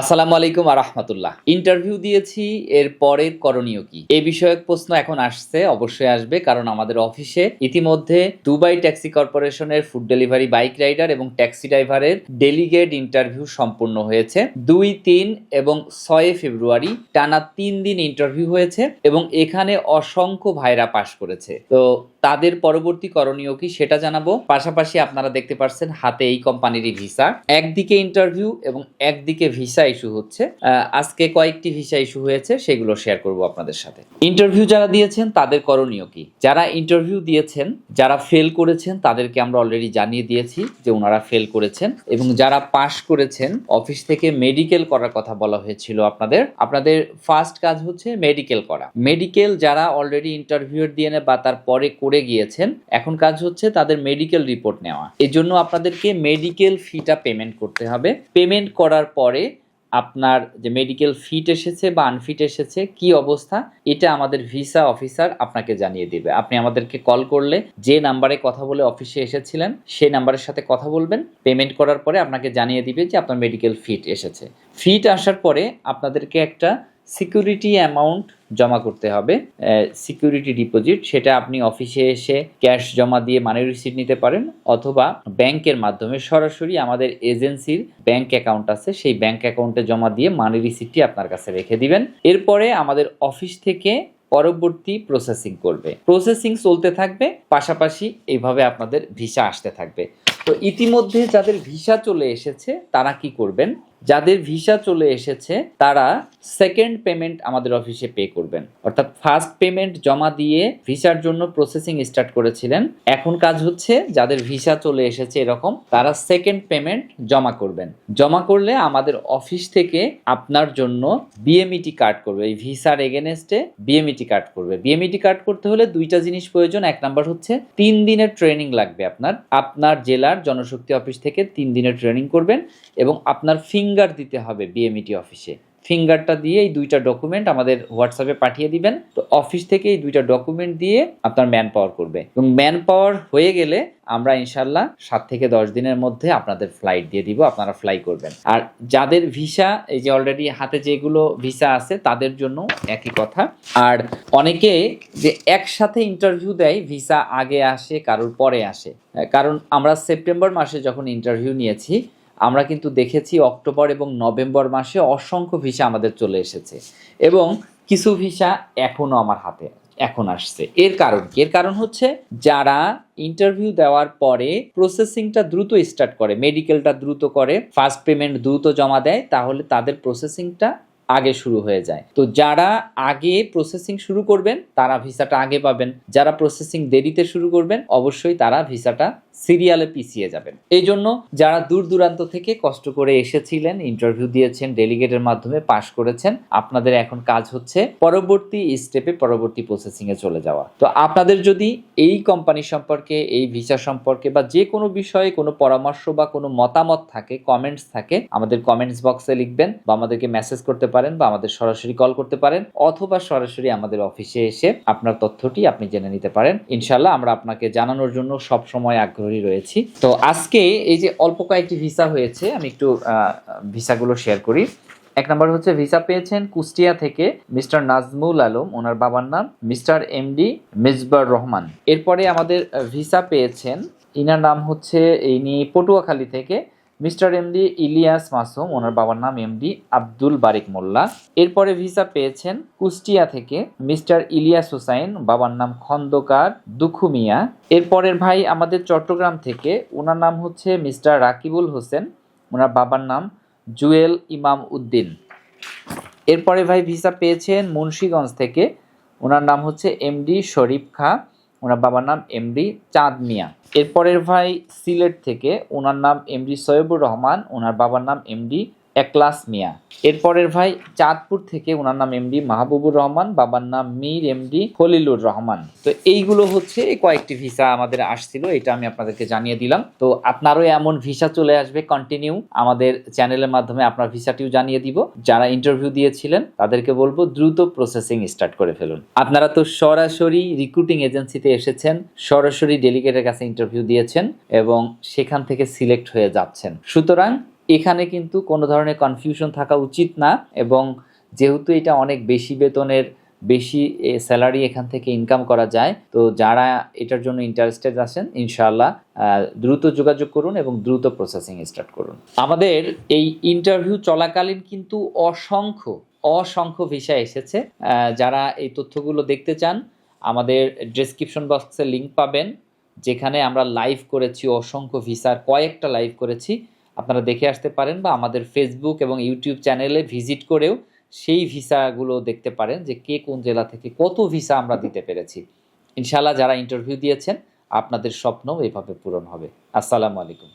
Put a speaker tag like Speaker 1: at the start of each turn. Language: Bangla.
Speaker 1: আসসালামু আলাইকুম আরহামতুল্লাহ ইন্টারভিউ দিয়েছি, এর পরের করণীয় কি? এই বিষয়ক প্রশ্ন এখন আসছে, অবশ্যই আসবে, কারণ আমাদের অফিসে ইতিমধ্যে দুবাই ট্যাক্সি কর্পোরেশনের ফুড ডেলিভারি বাইক রাইডার এবং ট্যাক্সি ড্রাইভারের ডেলিগেট ইন্টারভিউ সম্পূর্ণ হয়েছে। দুই, তিন এবং ছয় ফেব্রুয়ারি টানা তিন দিন ইন্টারভিউ হয়েছে এবং এখানে অসংখ্য ভাইরা পাশ করেছে। তো তাদের পরবর্তী করণীয় কি সেটা জানাব। পাশাপাশি আপনারা দেখতে পাচ্ছেন হাতে এই কোম্পানিরই ভিসা। একদিকে ইন্টারভিউ এবং একদিকে ভিসা ইস্যু হচ্ছে আজকে কয়েকটি ভিসা ইস্যু হয়েছে, সেগুলো শেয়ার করব আপনাদের সাথে। ইন্টারভিউ যারা দিয়েছেন, তাদের করণীয় কি? যারা ইন্টারভিউ দিয়েছেন, যারা ফেল করেছেন, তাদেরকে আমরা অলরেডি জানিয়ে দিয়েছি যে ওনারা ফেল করেছেন এবং যারা পাশ করেছেন, অফিস থেকে মেডিকেল করার কথা বলা হয়েছিল আপনাদের। আপনাদের ফার্স্ট কাজ হচ্ছে মেডিকেল করা। মেডিকেল যারা অলরেডি ইন্টারভিউ দিয়ে বা তারপরে করে গিয়েছেন, এখন কাজ হচ্ছে তাদের মেডিকেল রিপোর্ট নেওয়া। এর জন্য আপনাদেরকে মেডিকেল ফিটা পেমেন্ট করতে হবে। পেমেন্ট করার পরে আপনার যে মেডিকেল ফিট এসেছে বা আনফিট এসেছে, কি অবস্থা, এটা আমাদের ভিসা অফিসার আপনাকে জানিয়ে দিবে। আপনি আমাদেরকে কল করলে, যে নাম্বারে কথা বলে অফিসে এসেছিলেন সেই নাম্বারের সাথে কথা বলবেন। পেমেন্ট করার পরে আপনাকে জানিয়ে দিবে যে আপনার মেডিকেল ফিট এসেছে। ফিট আসার পরে আপনাদেরকে একটা সিকিউরিটি অ্যামাউন্ট জমা করতে হবে সিকিউরিটি ডিপোজিট, সেটা আপনি অফিসে এসে ক্যাশ জমা দিয়ে মানি রিসিট নিতে পারেন, অথবা ব্যাংকের মাধ্যমে সরাসরি আমাদের এজেন্সির ব্যাংক অ্যাকাউন্ট আছে, সেই ব্যাংক অ্যাকাউন্টে জমা দিয়ে মানি রিসিটটি আপনার কাছে রেখে দিবেন। এরপরে আমাদের অফিস থেকে পরবর্তী প্রসেসিং করবে। প্রসেসিং চলতে থাকবে, পাশাপাশি এইভাবে আপনাদের ভিসা আসতে থাকবে। তো ইতিমধ্যে যাদের ভিসা চলে এসেছে, তারা কি করবেন? যাদের ভিসা চলে এসেছে, তারা সেকেন্ড পেমেন্ট আমাদের অফিসে পে করবেন। অর্থাৎ ফার্স্ট পেমেন্ট জমা দিয়ে ভিসার জন্য প্রসেসিং স্টার্ট করেছিলেন। এখন কাজ হচ্ছে, যাদের ভিসা চলে এসেছে এরকম, তারা সেকেন্ড পেমেন্ট জমা করবেন। জমা করলে আমাদের অফিস থেকে আপনার জন্য বিএমইটি কার্ড করবে। এই ভিসার এগেনস্টে বিএমইটি কার্ড করবে। বিএমইটি কার্ড করতে হলে দুইটা জিনিস প্রয়োজন। এক নাম্বার হচ্ছে, তিন দিনের ট্রেনিং লাগবে আপনার। আপনার জেলার জনশক্তি অফিস থেকে তিন দিনের ট্রেনিং করবেন এবং আপনার ফিঙ্গার দিতে হবে বিএমইটি অফিসে ফিঙ্গারটা দিয়ে এই দুইটা ডকুমেন্ট আমাদের হোয়াটসঅ্যাপে পাঠিয়ে দিবেন। তো অফিস থেকে এই দুইটা ডকুমেন্ট দিয়ে আপনার ম্যান পাওয়ার করবে। এবং ম্যান পাওয়ার হয়ে গেলে আমরা ইনশাল্লাহ সাত থেকে দশ দিনের মধ্যে আপনাদের ফ্লাইট দিয়ে দিব, আপনারা ফ্লাই করবেন। আর যাদের ভিসা এই যে অলরেডি হাতে যেগুলো ভিসা আছে, তাদের জন্য একই কথা। আর অনেকে যে একসাথে ইন্টারভিউ দেয় ভিসা আগে আসে, কারোর পরে আসে। কারণ আমরা সেপ্টেম্বর মাসে যখন ইন্টারভিউ নিয়েছি আমরা কিন্তু দেখেছি অক্টোবর এবং নভেম্বর মাসে অসংখ্য ভিসা আমাদের চলে এসেছে। এবং কিছু ভিসা এখনও আমার হাতে, এখন আসছে। এর কারণ কি? এর কারণ হচ্ছে যারা ইন্টারভিউ দেওয়ার পরে প্রসেসিংটা দ্রুত স্টার্ট করে মেডিকেলটা দ্রুত করে ফার্স্ট পেমেন্ট দ্রুত জমা দেয়, তাহলে তাদের প্রসেসিংটা আগে শুরু হয়ে যায়। তো যারা আগে প্রসেসিং শুরু করবেন, তারা ভিসাটা আগে পাবেন। যারা প্রসেসিং দেরিতে শুরু করবেন, অবশ্যই তারা ভিসাটা সিরিয়ালে পিছিয়ে যাবেন। এই জন্য যারা দূর দূরান্ত থেকে কষ্ট করে এসেছিলেন ইন্টারভিউ দিয়েছেন ডেলিগেটের মাধ্যমে পাশ করেছেন, আপনাদের এখন কাজ হচ্ছে পরবর্তী স্টেপে পরবর্তী প্রসেসিং এ চলে যাওয়া। তো আপনাদের যদি এই কোম্পানি সম্পর্কে, এই ভিসা সম্পর্কে বা যে কোনো বিষয়ে কোনো পরামর্শ বা কোনো মতামত থাকে কমেন্টস থাকে, আমাদের কমেন্টস বক্সে লিখবেন বা আমাদেরকে মেসেজ করতে পারেন। বা আমাদের সরাসরি কল করতে পারেন অথবা সরাসরি আমাদের অফিসে এসে আপনার তথ্যটি আপনি জেনে নিতে পারেন। ইনশাল্লাহ আমরা আপনাকে জানানোর জন্য সব সময় আগ্রহী রয়েছি। তো আজকে এই যে অল্প কয়েকটি ভিসা হয়েছে, আমি একটু ভিসাগুলো শেয়ার করি। এক নম্বর হচ্ছে ভিসা পেয়েছেন কুষ্টিয়া থেকে মিস্টার নাজমুল আলম, ওনার বাবার নাম, মিস্টার এমডি মিজবার রহমান। এরপরে আমাদের ভিসা পেয়েছেন, ইনার নাম হচ্ছে, ইনি পটুয়াখালী থেকে মিস্টার এমডি ইলিয়াস মাসুম, ওনার বাবার নাম এমডি আব্দুল বারিক মোল্লা। এরপরে ভিসা পেয়েছেন কুষ্টিয়া থেকে মিস্টার ইলিয়াস হুসাইন, বাবার নাম খন্দকার দুখু মিয়া এরপরের ভাই আমাদের চট্টগ্রাম থেকে, ওনার নাম হচ্ছে মিস্টার রাকিবুল হোসেন, ওনার বাবার নাম জুয়েল ইমাম উদ্দিন। এরপরে ভাই ভিসা পেয়েছেন মুন্সীগঞ্জ থেকে, ওনার নাম হচ্ছে এমডি শরীফ খা। ওনার বাবার নাম এমডি চাঁদ মিয়া। এরপরের ভাই সিলেট থেকে ওনার নাম এমডি সৈয়বুর রহমান, ওনার বাবার নাম এমডি একলাস মিয়া। এরপরের ভাই চাঁদপুর থেকে ওনার নাম এমডি মাহবুবুর রহমান, বাবার নাম মীর এমডি খলিলুর রহমান। তো এইগুলো হচ্ছে কয়েকটি ভিসা আমাদের আসছিল, এটা আমি আপনাদেরকে জানিয়ে দিলাম। তো আপনারও এমন ভিসা চলে আসবে কন্টিনিউ আমাদের চ্যানেলের মাধ্যমে আপনার ভিসাটিও জানিয়ে দিব। যারা ইন্টারভিউ দিয়েছিলেন, তাদেরকে বলব দ্রুত প্রসেসিং স্টার্ট করে ফেলুন। আপনারা তো সরাসরি রিক্রুটিং এজেন্সিতে এসেছেন, সরাসরি ডেলিগেটের কাছে ইন্টারভিউ দিয়েছেন এবং সেখান থেকে সিলেক্ট হয়ে যাচ্ছেন। সুতরাং এখানে কিন্তু কোনো ধরনের কনফিউশন থাকা উচিত না এবং যেহেতু এটা অনেক বেশি বেতনের, বেশি স্যালারি এখান থেকে ইনকাম করা যায়, তো যারা এটার জন্য ইন্টারেস্টেড আছেন, ইনশাআল্লাহ দ্রুত যোগাযোগ করুন এবং দ্রুত প্রসেসিং স্টার্ট করুন। আমাদের এই ইন্টারভিউ চলাকালীন কিন্তু অসংখ্য অসংখ্য ভিসা এসেছে। যারা এই তথ্যগুলো দেখতে চান, আমাদের ডেসক্রিপশন বক্সে লিংক পাবেন, যেখানে আমরা লাইভ করেছি, অসংখ্য ভিসার কয়েকটা লাইভ করেছি। আপনারা দেখে আসতে পারেন বা আমাদের ফেসবুক এবং ইউটিউব চ্যানেলে ভিজিট করেও সেই ভিসাগুলো দেখতে পারেন যে কে কোন জেলা থেকে কত ভিসা আমরা দিতে পেরেছি। ইনশাল্লাহ যারা ইন্টারভিউ দিয়েছেন, আপনাদের স্বপ্নও এভাবে পূরণ হবে। আসসালামু আলাইকুম।